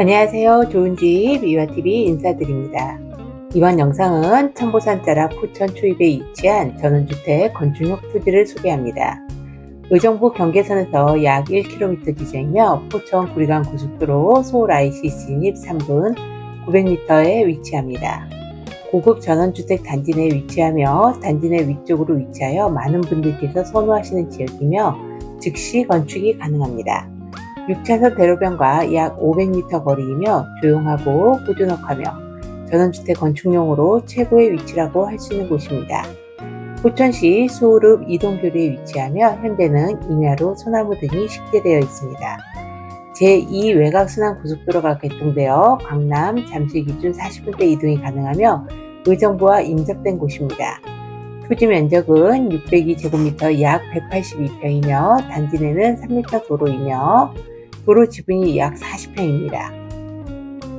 안녕하세요. 좋은 집 이와TV 인사드립니다. 이번 영상은 청보산 자락 포천 초입에 위치한 전원주택 건축용 토지를 소개합니다. 의정부 경계선에서 약 1km 지점이며 포천 구리간 고속도로 서울 IC 진입 3분 900m에 위치합니다. 고급 전원주택 단지 내에 위치하며 단지 내 위쪽으로 위치하여 많은 분들께서 선호하시는 지역이며 즉시 건축이 가능합니다. 6차선 대로변과 약 500m 거리이며 조용하고 꾸준하며 전원주택 건축용으로 최고의 위치라고 할 수 있는 곳입니다. 포천시 소울읍 이동교리에 위치하며 현재는 임야로 소나무 등이 식재되어 있습니다. 제2 외곽순환 고속도로가 개통되어 강남, 잠실 기준 40분대 이동이 가능하며 의정부와 인접된 곳입니다. 토지 면적은 602제곱미터 약 182평이며 단지 내는 3m 도로이며 도로 지분이 약 40평입니다.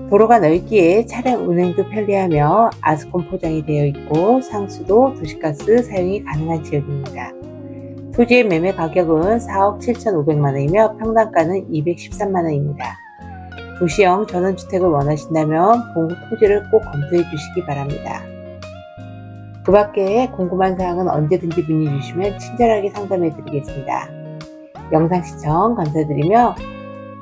도로가 넓기에 차량 운행도 편리하며 아스콘 포장이 되어 있고 상수도 도시가스 사용이 가능한 지역입니다. 토지의 매매 가격은 4억 7,500만 원이며 평당가는 213만 원입니다. 도시형 전원주택을 원하신다면 본국 토지를 꼭 검토해 주시기 바랍니다. 그 밖에 궁금한 사항은 언제든지 문의 주시면 친절하게 상담해 드리겠습니다. 영상 시청 감사드리며